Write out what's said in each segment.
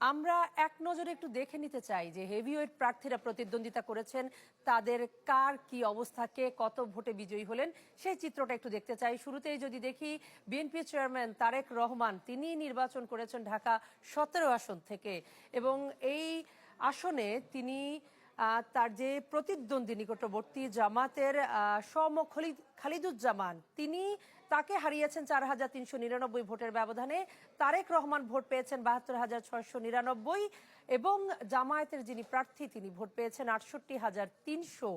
আমরা এক নজরে একটু দেখে নিতে চাই যে হেভিওয়েট প্রার্থীরা প্রতিদ্বন্দ্বিতা করেছেন, তাদের কার কি অবস্থা, কে কত ভোটে বিজয়ী হলেন, সেই চিত্রটা একটু দেখতে চাই। শুরুতেই যদি দেখি বিএনপি চেয়ারম্যান তারেক রহমান, তিনি নির্বাচন করেছেন ঢাকা সতেরো আসন থেকে এবং এই আসনে তিনি তার যে প্রতিদ্বন্দ্বী নিকটবর্তী জামাতের সম খলিদ খালিদুজ্জামান, তিনি তাকে হারিয়েছেন চার হাজার তিনশো নিরানব্বই ভোটের ব্যবধানে। তারেক রহমান ভোট পেয়েছেন বাহাত্তর হাজার ছয়শো নিরানব্বই। এবং জামায়াতের যিনি প্রার্থী, তিনি ভোট পেয়েছেন আটষট্টি হাজার তিনশো।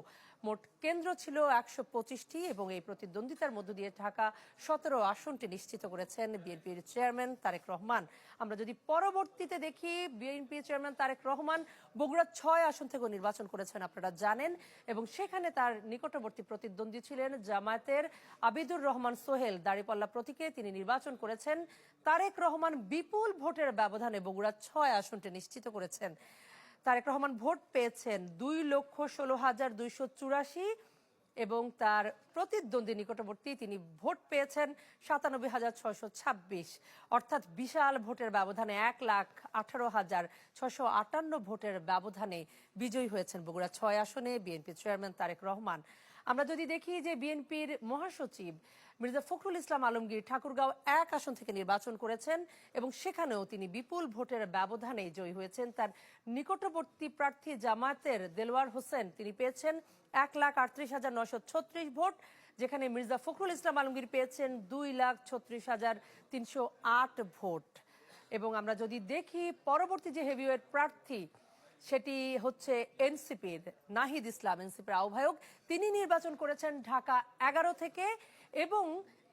মোট কেন্দ্র ছিল একশো পঁচিশটি এবং এই প্রতিদ্বন্দ্বিতার মধ্য দিয়ে ঢাকা সতেরো আসনটি নিশ্চিত করেছেন বিএনপির চেয়ারম্যান তারেক রহমান। আমরা যদি পরবর্তীতে দেখি, বিএনপি চেয়ারম্যান তারেক রহমান বগুড়া ছয় আসন থেকেও নির্বাচন করেছেন, আপনারা জানেন। এবং সেখানে তার নিকটবর্তী প্রতিদ্বন্দ্বী ছিলেন জামায়াতের আবিদুর রহমান সোহেল। দাড়িপাল্লা প্রতীকে তিনি নির্বাচন করেছেন। তারেক রহমান বিপুল ভোটের ব্যবধানে বগুড়া ছয় আসনটি নিশ্চিত করেছেন। তারেক রহমান ভোট পেয়েছেন দুই লক্ষ ষোলো হাজার দুইশো চুরাশি এবং তার প্রতিদ্বন্দ্বী নিকটবর্তী তিনি ভোট পেয়েছেন সাতানব্বই হাজার ছয়শো ছাব্বিশ। অর্থাৎ বিশাল ভোটের ব্যবধানে এক লাখ আঠারো হাজার ছশো আটান্ন ভোটের ব্যবধানে বিজয়ী হয়েছেন বগুড়া ছয় আসনে বিএনপি চেয়ারম্যান তারেক রহমান। আমরা যদি দেখি যে বিএনপির মহাসচিব মির্জা ফখরুল ইসলাম আলমগীর ঠাকুরগাঁও এক আসন থেকে নির্বাচন করেছেন এবং সেখানেও তিনি বিপুল ভোটের ব্যবধানে জয়ী হয়েছেন। তার নিকটবর্তী প্রার্থী জামায়াতের দেলওয়ার হোসেন তিনি পেয়েছেন এক লাখ আটত্রিশ হাজার নশো ছত্রিশ ভোট, যেখানে মির্জা ফখরুল ইসলাম আলমগীর পেয়েছেন দুই লাখ ছত্রিশ হাজার তিনশো আট ভোট। এবং আমরা যদি দেখি পরবর্তী যে হেভিওয়েট প্রার্থী সেটি হচ্ছে এনসিপির, নাহিদ ইসলাম এনসিপির আহ্বায়ক। তিনি নির্বাচন করেছেন ঢাকা এগারো থেকে এবং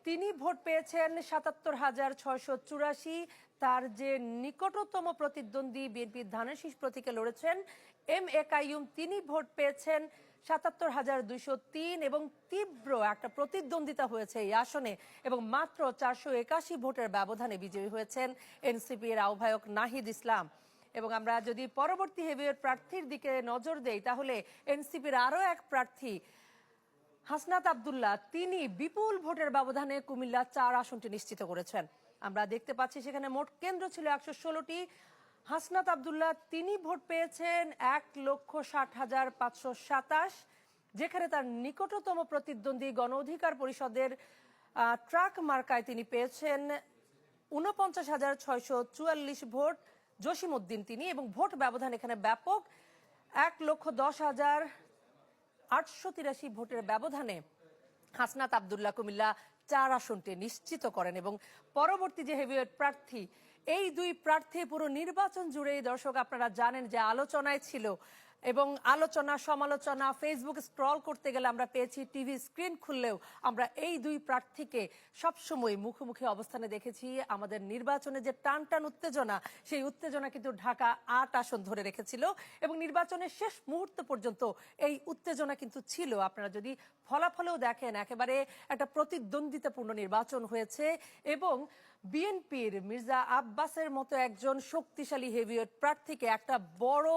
তিনি ভোট পেয়েছেন সাতাত্তর হাজার ছয়শো চুরাশি। তার যে নিকটতম প্রতিদ্বন্দ্বী বিএনপির ধানের শীষ প্রতীকে লড়েছেন এম এ কাইয়ুম, তিনি ভোট পেয়েছেন সাতাত্তর হাজার দুইশো তিন এবং তীব্র একটা প্রতিদ্বন্দ্বিতা হয়েছে এই আসনে এবং মাত্র চারশো একাশি ভোটের ব্যবধানে বিজয়ী হয়েছেন এনসিপির আহ্বায়ক নাহিদ ইসলাম। এবং আমরা যদি পরবর্তী হেভিওয়েট প্রার্থীর দিকে নজর দেই, তাহলে এনসিপির আরও এক প্রার্থী, হাসনাত আবদুল্লাহ, তিনি বিপুল ভোটের ব্যবধানে কুমিল্লা চার আসনটি নিশ্চিত করেছেন। আমরা দেখতে পাচ্ছি সেখানে মোট কেন্দ্র ছিল একশো ষোলোটি। হাসনাত আবদুল্লাহ, তিনি ভোট পেয়েছেন এক লক্ষ ষাট হাজার পাঁচশো সাতাশ, যেখানে তার নিকটতম প্রতিদ্বন্দ্বী গণ অধিকার পরিষদের ট্রাক মার্কায় তিনি পেয়েছেন উনপঞ্চাশ হাজার ছয়শো চুয়াল্লিশ ভোট। জসিমউদ্দিন তিনি এবং ভোট ব্যবধান এখানে ব্যাপক। এক লক্ষ দশ হাজার আটশো তিরাশি ভোটের ব্যবধানে হাসনাত আবদুল্লাহ কুমিল্লা চার আসনটি নিশ্চিত করেন এবং পরবর্তী যে হেভিওয়েট প্রার্থী, এই দুই প্রার্থী পুরো নির্বাচন জুড়ে দর্শক আপনারা জানেন যে আলোচনায় ছিল এবং আলোচনা, সমালোচনা ফেসবুক স্ক্রল করতে গেলে আমরা পেয়েছি টিভি স্ক্রিন খুললেও আমরা এই দুই প্রার্থীকে সবসময় মুখোমুখি অবস্থানে দেখেছি। আমাদের নির্বাচনে যে টান টান উত্তেজনা, সেই উত্তেজনা কিন্তু ঢাকা আট আসন ধরে রেখেছিল এবং নির্বাচনের শেষ মুহূর্ত পর্যন্ত এই উত্তেজনা কিন্তু ছিল। আপনারা যদি ফলাফলেও দেখেন, একেবারে একটা প্রতিদ্বন্দ্বিতাপূর্ণ নির্বাচন হয়েছে এবং বিএনপির মির্জা আব্বাসের মতো একজন শক্তিশালী হেভিওয়েট প্রার্থীকে একটা বড়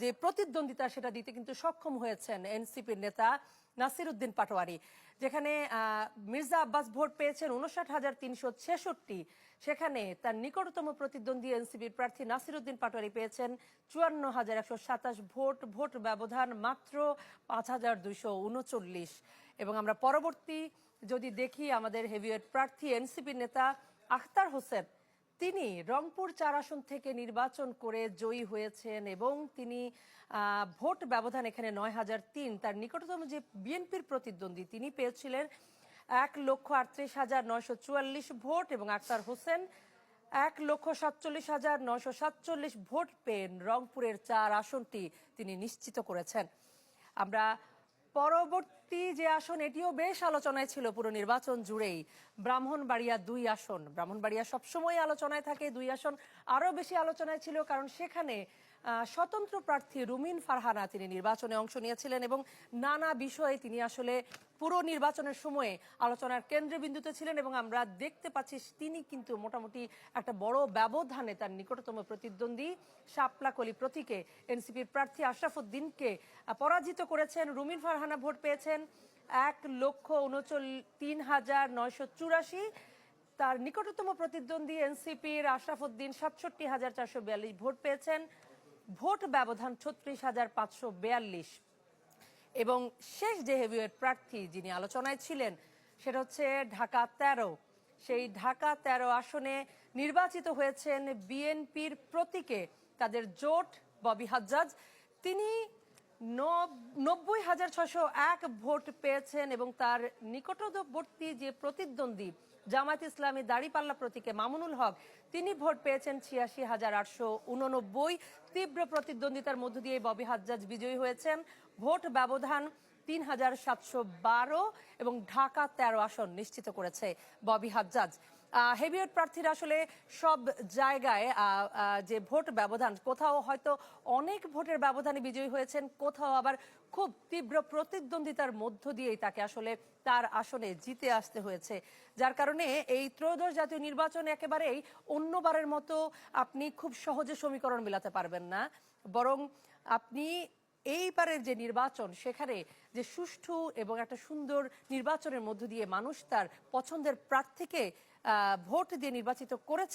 যে প্রতিদ্বন্দ্বিতা সেটা দিতে কিন্তু সক্ষম হয়েছেন এনসিপির নেতা নাসির উদ্দিন পাটোয়ারি, যেখানে মির্জা আব্বাস ভোট পেয়েছেন উনষাট হাজার তিনশো ছেষট্টি। সেখানে তার নিকটতম প্রতিদ্বন্দ্বী এনসিপির প্রার্থী নাসির উদ্দিন পাটোয়ারি পেয়েছেন চুয়ান্ন হাজার একশো সাতাশ ভোট ভোট ব্যবধান মাত্র পাঁচ হাজার দুইশো উনচল্লিশ। এবং আমরা পরবর্তী যদি দেখি আমাদের হেভিওয়েট প্রার্থী এনসিপির নেতা আখতার হোসেন তিনি রংপুর চার আসন থেকে নির্বাচন করে জয়ী হয়েছেন এবং তিনি ভোট ব্যবধান এখানে নয় হাজার তিন। তার নিকটতম যে বিএনপির প্রতিদ্বন্দ্বী, তিনি পেয়েছিলেন এক লক্ষ আটত্রিশ হাজার নয়শো চুয়াল্লিশ ভোট এবং আক্তার হোসেন এক লক্ষ সাতচল্লিশ হাজার নয়শো সাতচল্লিশ ভোট পেন রংপুরের চার আসনটি তিনি নিশ্চিত করেছেন। আমরা পরবর্তী যে আসন, এটিও বেশ আলোচনায় ছিল পুরো নির্বাচন জুড়েই। ব্রাহ্মণবাড়িয়া দুই আসন। ব্রাহ্মণবাড়িয়া সবসময় আলোচনায় থাকে, দুই আসন আরও বেশি আলোচনায় ছিল কারণ সেখানে স্বতন্ত্র প্রার্থী রুমিন ফারহানা তিনি নির্বাচনে অংশ নিয়েছিলেন এবং নানা বিষয়ে তিনি আসলে পুরো নির্বাচনের সময়ে আলোচনার কেন্দ্রবিন্দুতে ছিলেন এবং আমরা দেখতে পাচ্ছি তিনি কিন্তু মোটামুটি একটা বড় ব্যবধানে তার নিকটতম প্রতিদ্বন্দ্বী শাপলাকলি প্রতীকে এনসিপির প্রার্থী আশরাফুদ্দিনকে পরাজিত করেছেন। রুমিন ফারহানা ভোট পেয়েছেন এক লক্ষ উনচল্লিশ তিন হাজার নয়শো চুরাশি। তার নিকটতম প্রতিদ্বন্দ্বী এনসিপির আশরাফুদ্দিন সাতষট্টি হাজার চারশো বিয়াল্লিশ ভোট পেয়েছেন। ভোট ব্যবধান ছত্রিশ হাজার পাঁচশো বিয়াল্লিশ। এবং শেষ যে হেভিওয়েট প্রার্থী যিনি আলোচনায় ছিলেন, সেটা হচ্ছে ঢাকা তেরো। সেই ঢাকা তেরো আসনে নির্বাচিত হয়েছেন বিএনপির প্রতীকে, তাদের জোট ববি হাজ্জাজ। তিনি নব্বই হাজার ছশো এক ভোট পেয়েছেন এবং তার নিকটবর্তী যে প্রতিদ্বন্দ্বী জামায়াত ইসলামী দাড়িপাল্লা প্রতীকে মামুনুল হক, তিনি ভোট পেয়েছেন ছিয়াশি হাজার আটশো উননব্বই। তীব্র প্রতিদ্বন্দ্বিতার মধ্য দিয়ে ববি হাজ্জাজ বিজয়ী হয়েছেন। ভোট ব্যবধান তিন হাজার সাতশো বারো এবং ঢাকা তেরো আসন নিশ্চিত করেছে ববি হাজ্জাজ। হেভিওয়েট প্রার্থীরা আসলে সব জায়গায় যে ভোট ব্যবধান, কোথাও হয়তো অনেক ভোটের ব্যবধানে বিজয়ী হয়েছেন, কোথাও আবার খুব তীব্র প্রতিদ্বন্দ্বিতার মধ্য দিয়েই তাকে আসলে তার আসনে জিতে আসতে হয়েছে। যার কারণে এই ত্রয়োদশ জাতীয় নির্বাচনে একেবারেই অন্যবারের মতো আপনি খুব সহজে সমীকরণ মেলাতে পারবেন না। বরং আপনি এইবারের যে নির্বাচন, সেখানে যে সুষ্ঠু এবং একটা সুন্দর নির্বাচনের মধ্য দিয়ে মানুষ তার পছন্দের প্রার্থীকে ভোট দিয়ে নির্বাচিত করেছে।